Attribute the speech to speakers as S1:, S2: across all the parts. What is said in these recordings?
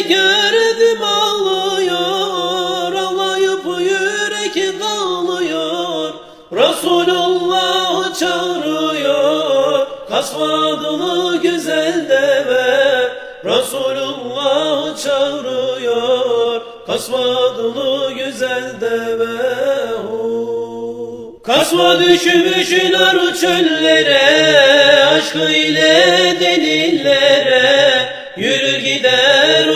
S1: gördüm ağlıyor Ağlayıp yürek dağılıyor. Resulullah çağırıyor Kasma güzel deve. Resulullah çağırıyor Kasma güzel deve. Kasma düşmüş nar çöllere Aşkı ile delillere. Yürür gider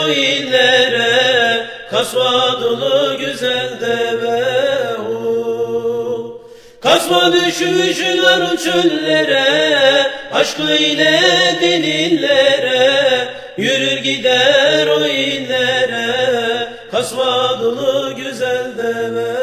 S1: o illere Kasvadını güzel deve hu. Kasma düşmüşler çöllere Aşkı ile delillere Yürür gider o illere Kasvadılı güzel deve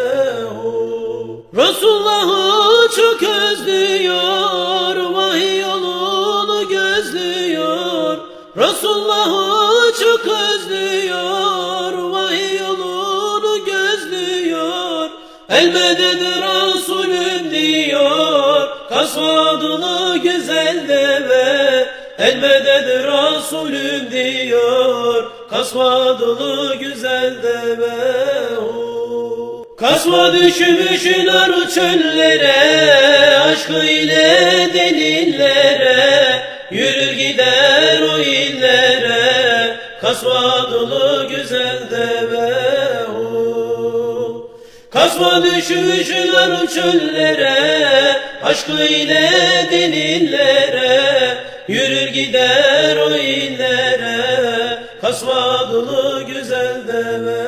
S1: hu. Resulullah'ı çok özlüyor Vahiy yolunu gözlüyor Resulullah'ı çok özlüyor Vahiy yolunu gözlüyor. Elmeded Resulüm diyor Kasvadını güzel deve. Elmeded Resulüm diyor Kasvadını güzel deve. Hu. Kasva düşmüşler çöllere Aşkı ile delillere. Yürür gider illere Kasvadını güzel deve hu. Kasma düşmüşler çöllere Aşkı ile delillere Yürür gider o illere Kasvadılı güzel deve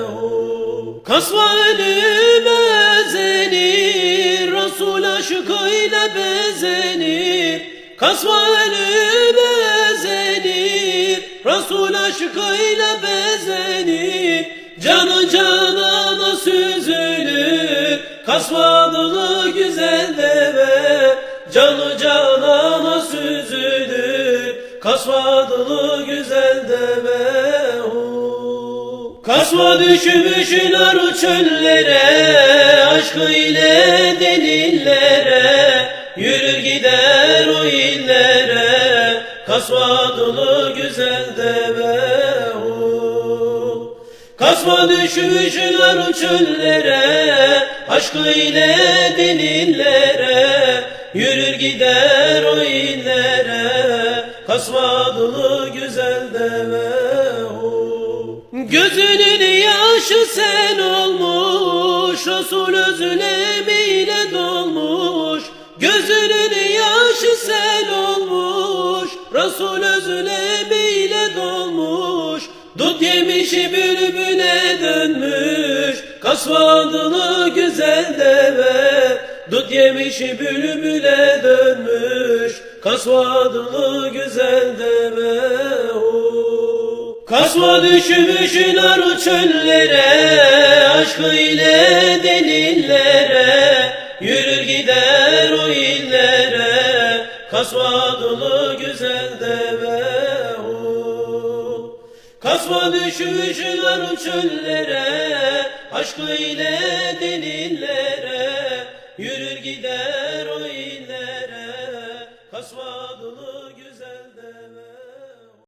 S1: hu. Kasva ölüme zenir Resul aşkıyla bezenir Kasva zenir Resul aşkıyla bezenir Canı canana süzülür Kasvadılı güzel deve Canı canana süzülür Kasvadılı güzel deve hu. Kasva düşmüşler çöllere Aşkı ile delillere Yürür gider o illere Kasvadılı güzel deve hu. Kasma düşmüşler çöllere Aşkı ile delillere Yürür gider o illere Kasvadılı güzel deve hu. Gözünün yaşı sen olmuş Resul özlemiyle Resul özlemiyle dolmuş Dut yemişi bülbüle dönmüş. Kasvadılı güzel deve Dut yemişi bülbüle dönmüş. Kasvadılı güzel deve hu. Kasva düşmüşler çöllere Aşkı ile delillere Kasvadılı güzel deve hu. Kasva düşmüşler çöllere Aşkı ile delillere Yürür gider